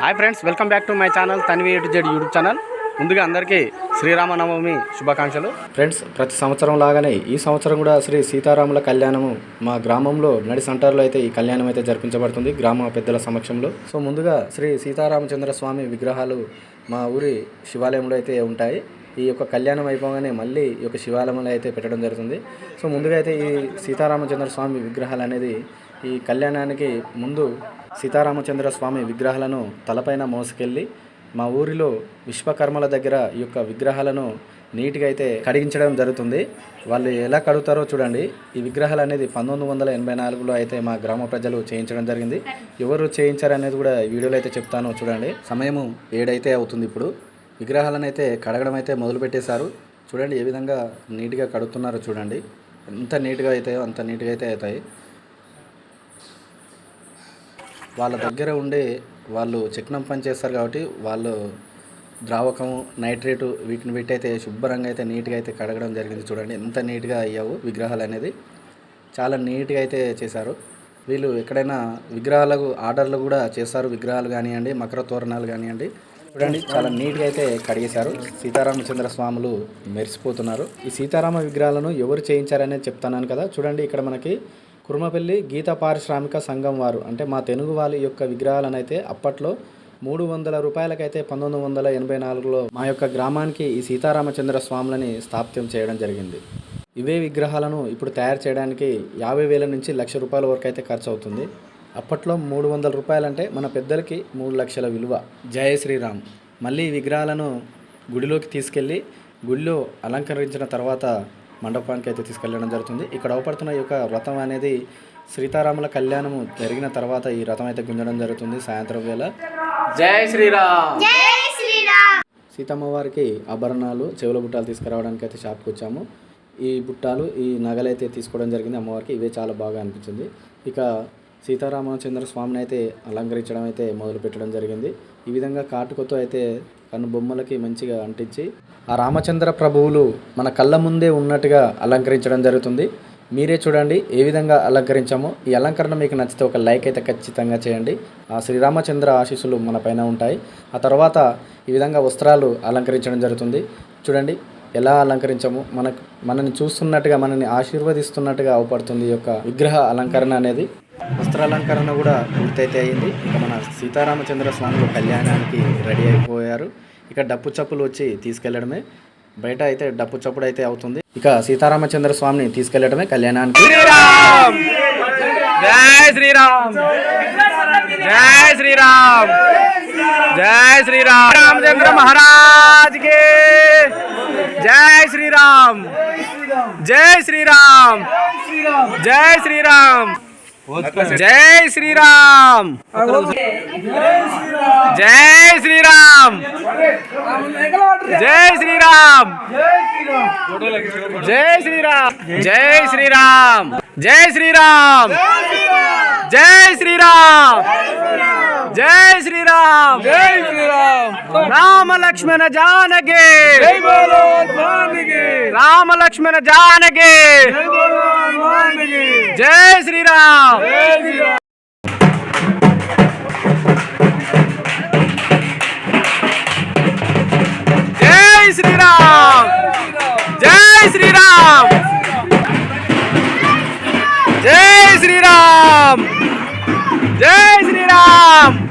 Hi friends welcome back to my channel Tanvi A to Z YouTube channel ముందుగా అందరికీ శ్రీరామనవమి శుభాకాంక్షలు. Friends ప్రతి సంవత్సరం లాగానే ఈ సంవత్సరం కూడా శ్రీ సీతారాముల కళ్యాణము మా గ్రామంలో నడి సెంటర్లో అయితే ఈ కళ్యాణం అయితే జరిపించబడుతుంది గ్రామ పెద్దల సమక్షంలో. సో ముందుగా శ్రీ సీతారామచంద్ర స్వామి విగ్రహాలు మా ఊరి శివాలయంలో అయితే ఉంటాయి. ఈ యొక్క కళ్యాణం అయిపోగానే మళ్ళీ ఈ యొక్క శివాలయంలో అయితే పెట్టడం జరుగుతుంది. సో ముందుగా అయితే ఈ సీతారామచంద్ర స్వామి విగ్రహాలు అనేది ఈ కళ్యాణానికి ముందు సీతారామచంద్ర స్వామి విగ్రహాలను తలపైన మోసుకెళ్ళి మా ఊరిలో విశ్వకర్మల దగ్గర ఈ యొక్క విగ్రహాలను నీట్గా అయితే కడిగించడం జరుగుతుంది. వాళ్ళు ఎలా కడుగుతారో చూడండి. ఈ విగ్రహాలు అనేది పంతొమ్మిది వందల ఎనభై నాలుగులో అయితే మా గ్రామ ప్రజలు చేయించడం జరిగింది. ఎవరు చేయించారు అనేది కూడా వీడియోలో అయితే చెప్తాను చూడండి. సమయము ఏడైతే అవుతుంది ఇప్పుడు. విగ్రహాలను అయితే కడగడం అయితే మొదలుపెట్టేశారు. చూడండి ఏ విధంగా నీట్గా కడుగుతున్నారో చూడండి. ఎంత నీట్గా అవుతాయో అంత నీట్గా అయితే అవుతాయి. వాళ్ళ దగ్గర ఉండే వాళ్ళు చిక్నం పని చేస్తారు కాబట్టి వాళ్ళు ద్రావకము నైట్రేటు వీటిని పెట్టి శుభ్రంగా అయితే నీట్గా అయితే కడగడం జరిగింది చూడండి. ఎంత నీట్గా అయ్యావు విగ్రహాలు అనేది. చాలా నీట్గా అయితే చేశారు. వీళ్ళు ఎక్కడైనా విగ్రహాలకు ఆర్డర్లు కూడా చేస్తారు. విగ్రహాలు కానివ్వండి మకర తోరణాలు కానివ్వండి. చూడండి చాలా నీట్గా అయితే కడిగేశారు. సీతారామచంద్ర స్వాములు మెరిసిపోతున్నారు. ఈ సీతారామ విగ్రహాలను ఎవరు చేయించారనేది చెప్తున్నాను కదా. చూడండి ఇక్కడ మనకి కురుమపల్లి గీత పారిశ్రామిక సంఘం వారు అంటే మా తెలుగు వాళ్ళ యొక్క విగ్రహాలను అయితే అప్పట్లో మూడు వందల రూపాయలకైతే పంతొమ్మిది వందల ఎనభై నాలుగులో మా యొక్క గ్రామానికి ఈ సీతారామచంద్ర స్వాములని స్థాపితం చేయడం జరిగింది. ఇవే విగ్రహాలను ఇప్పుడు తయారు చేయడానికి యాభై వేల నుంచి లక్ష రూపాయల వరకు అయితే ఖర్చు అవుతుంది అప్పట్లో మూడు వందల రూపాయలంటే మన పెద్దలకి మూడు లక్షల విలువ. జయ శ్రీరామ్. మళ్ళీ ఈ విగ్రహాలను గుడిలోకి తీసుకెళ్ళి గుడిలో అలంకరించిన తర్వాత మండపానికి అయితే తీసుకెళ్ళడం జరుగుతుంది. ఇక్కడ అవపడుతున్న ఈ యొక్క వ్రతం అనేది సీతారాముల కళ్యాణము జరిగిన తర్వాత ఈ వ్రతం అయితే గుంజడం జరుగుతుంది సాయంత్రం వేళ. జై శ్రీరామ్! సీతమ్మ వారికి ఆభరణాలు చెవుల బుట్టాలు తీసుకురావడానికి అయితే షాప్కి వచ్చాము. ఈ బుట్టాలు ఈ నగలు అయితే తీసుకోవడం జరిగింది అమ్మవారికి. ఇవే చాలా బాగా అనిపించింది. ఇక సీతారామచంద్ర స్వామిని అయితే అలంకరించడం అయితే మొదలు పెట్టడం జరిగింది. ఈ విధంగా కాటుకతో అయితే కనుబొమ్మలకి మంచిగా అంటించి ఆ రామచంద్ర ప్రభువులు మన కళ్ళ ముందే ఉన్నట్టుగా అలంకరించడం జరుగుతుంది. మీరే చూడండి ఏ విధంగా అలంకరించామో. ఈ అలంకరణ మీకు నచ్చితే ఒక లైక్ అయితే ఖచ్చితంగా చేయండి. ఆ శ్రీరామచంద్ర ఆశీస్సులు మన పైన ఉంటాయి. ఆ తర్వాత ఈ విధంగా వస్త్రాలు అలంకరించడం జరుగుతుంది. చూడండి ఎలా అలంకరించాము. మనకు మనని చూస్తున్నట్టుగా మనని ఆశీర్వదిస్తున్నట్టుగా అవపడుతుంది ఈ యొక్క విగ్రహ అలంకరణ అనేది. వస్త్రాలంకరణ కూడా పూర్తయితే అయింది. ఇక మన సీతారామచంద్ర స్వాములు కళ్యాణానికి రెడీ అయిపోయారు. ఇక డప్పు చప్పులు వచ్చి తీసుకెళ్ళడమే. బయట అయితే డప్పు చప్పుడు అయితే అవుతుంది. ఇక సీతారామచంద్ర స్వామిని తీసుకెళ్ళడమే కళ్యాణానికి. జై శ్రీరామ్! జై శ్రీరామ్! జై శ్రీరామ్! రామచంద్ర మహారాజ్కి జై శ్రీరామ్! జై శ్రీరామ్! జై శ్రీరామ్! జై శ్రీరామ్. జై శ్రీరామ్. జై శ్రీరామ్. జై శ్రీరామ్. జై శ్రీరామ్. జై శ్రీరామ్. జై శ్రీరామ్. జై శ్రీరామ్. జై శ్రీరామ్ రామ లక్ష్మణ జానకి. రామ లక్ష్మణ జానకి. జై శ్రీరామ్. జై శ్రీరామ్. జై శ్రీరామ్. జై శ్రీరామ్. జై శ్రీరామ్. జై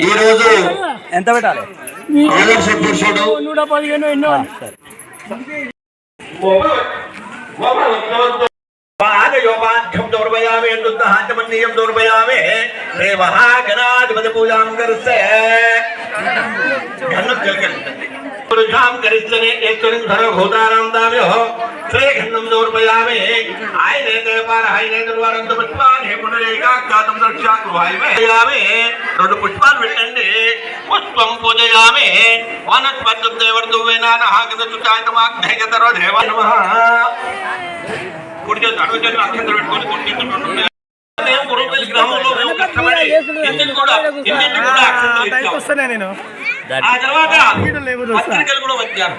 ఈ రోజు ఎంత పెట్టాలి? నూట పదిహేను ఎన్నో. దౌర్భయామి దౌర్భయామి. పూజాం కరిస్తే గన్నం తిలకరించండి పురుషాం కరిస్తనే ఏకరిం సర్వభూతానాం దామ్యో శ్రేఖండం దౌర్భయామి ఆయనే పార ఆయనే దుర్వారంత పుష్పాన్ని పునరేకాకాతం రక్షాకు వాయుమే రెండు పుష్పాలు పెట్టండి పుష్పం పూజయామి వనస్పతి దేవర్దువేనా నాగద చుచాయతమాగ్నేయతరో దేవ నమః కుడి చేతి అడుగు చేతులు అక్షంతలు పెట్టుకొని కుడి చేతులు పెట్టుకొని మేము గురుపల్లి గ్రామంలో మేము కష్టపడి ఇంటికి కూడా ఇంటికి కూడా అక్షంతలు ఇచ్చాము. ఆ తర్వాత పత్రికలు కూడా వచ్చారు.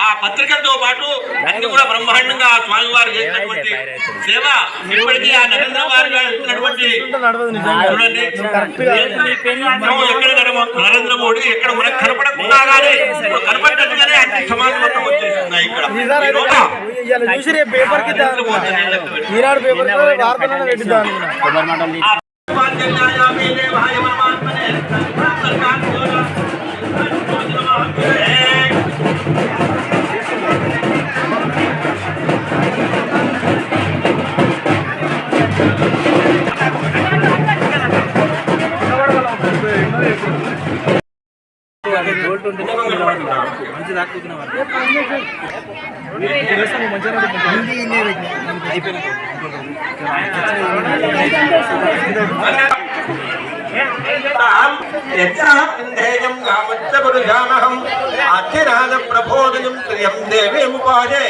ఆ పత్రికలతో పాటు అన్ని కూడా బ్రహ్మాండంగా ఆ స్వామివారు చేసినటువంటి సేవ? ఇప్పటికీ ఆ నరేంద్ర వారు నడమ- నరేంద్ర మోడీ ఎక్కడ మనకు కనపడకుండా కానీ ఇప్పుడు కనపడ్డట్టుగానే అన్ని సమాజం మొత్తం వచ్చేస్తున్నాయి ఇక్కడ. పేపర్కి. ఈనాడు పేపర్ వార్తలను యజ్ఞేయం గామచ్చపురుషామహం అత్యనాద ప్రబోధయం త్రియం దేవీముపాజే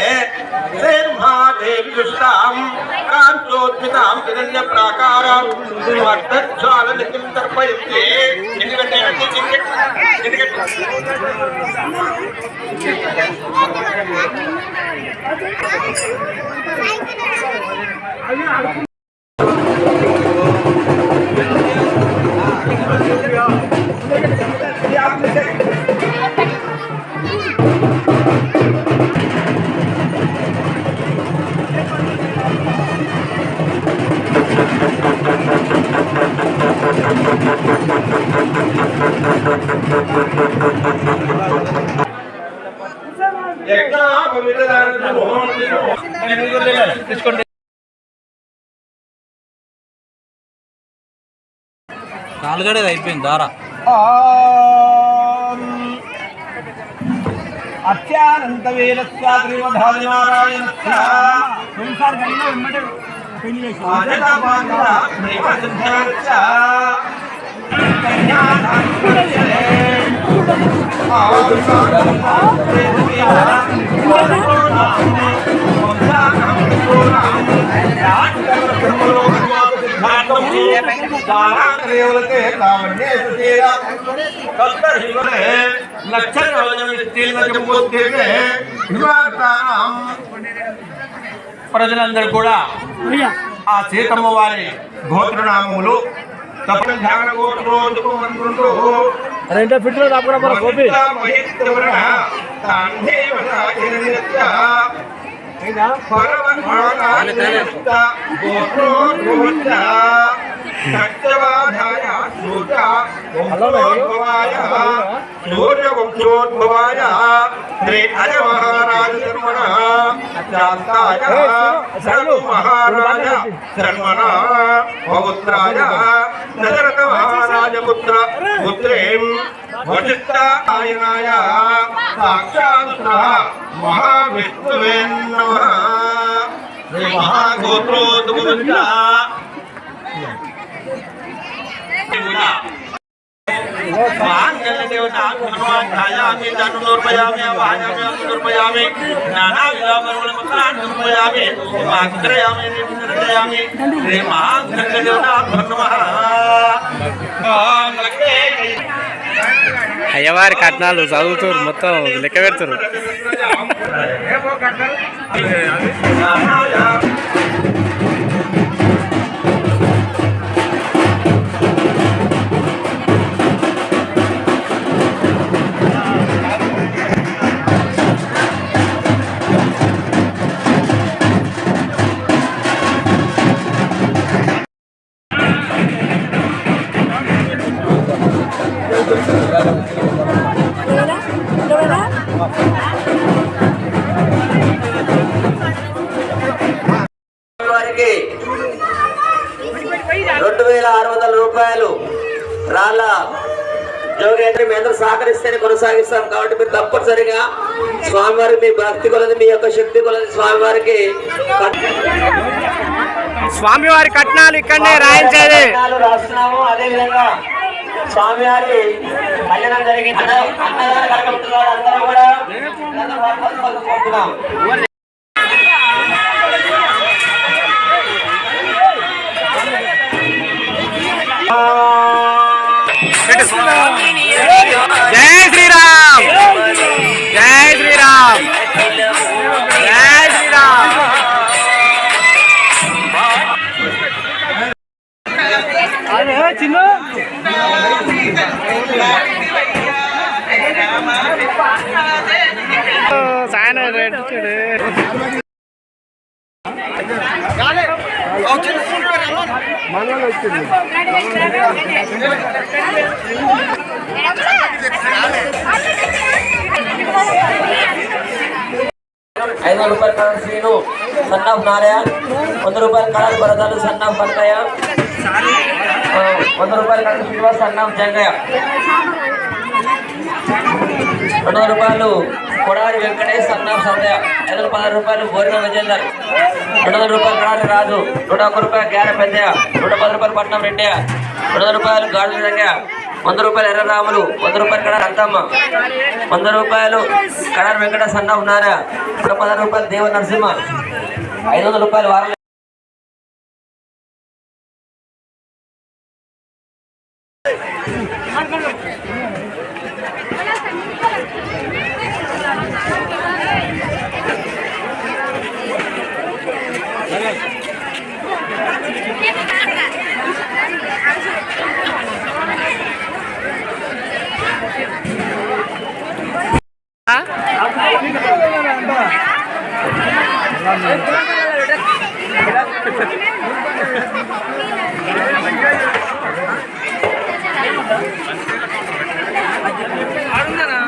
దేవి దుష్టాం కాంచోత్మితాం హిరణ్య ప్రాకారం వర్ధజ్వాల నిత్యం తర్పయంతి ఎందుకంటే ఎందుకంటే నాలుగడేది అయిపోయింది దారా అత్యానంత వీరస్వాద్రివధానారాయణ ప్రజలందరూ కూడా ఆ సీతమ్మ వారి గోత్రనామములు తప్పని ధ్యాన గోత్రోదుకు అనుకుంటూ రెండు ఫిట్లో రాపురా గోపి సూర్యవంశోద్భవాయ శ్రీ అజ మహారాజ శర్మణ శాంతాయ సర్వ మహారాజ శర్మణ పౌత్రాయ దశరథ మహారాజ పుత్ర పుత్రీం వశిష్ఠాయనాయ సాక్షాత్ మహావిష్ణువే నమః శ్రీ మహాగోత్రోద్భుత మాంగళ్యదేవతాయామి ధనుర్పయామి వాయామి అనుర్పయామి నానావిధాపరుణమకాన్పయామి మాగ్రయామి నిర్జయామి శ్రీ మాంగళ్యదేవతా నమః ఓం లక్ష్మీ అయ్యవారి కట్నాలు చదువుతారు మొత్తం లెక్క పెడతారు. తప్పనిసరిగా స్వామివారి మీ భక్తి కొలది మీ యొక్క శక్తి కొలది స్వామివారికి స్వామివారి కట్నాలు ఇక్కడనే రాయించేది. రాస్తున్నాము. అదే విధంగా స్వామివారి కళ్యాణం జరిగింది అన్నదాన అందరూ కూడా ఐదు వందల రూపాయల కలర్ శ్రీను సన్ ఆఫ్ నారాయ వంద రూపాయల కలర్ భరతాలు సన్ ఆఫ్ కనకయ్య వంద రూపాయల colour Srinivas son of Jangaiah. రెండు వందల రూపాయలు కొడారి వెంకటేష్ సన్ ఆఫ్ సంధ్య ఐదు వందల పదహారు రూపాయలు బోరిన విజేందర్. రెండు వందల రూపాయలు కొడారి రాజు. నూట ఒక్క రూపాయలు గ్యార పెద్దయ్య. నూట పది రూపాయలు పట్నం రెడ్డయ్య. రెండు రూపాయలు గాజుల రంగ వంద రూపాయలు ఎర్రరాములు వంద రూపాయలు కడ అంతమ్మ వంద రూపాయలు కడ వెంకట సన్న ఉన్నారా? ఇప్పుడు పది రూపాయలు దేవ నరసింహ ఐదు వందల రూపాయలు వారం ఆడున్నారా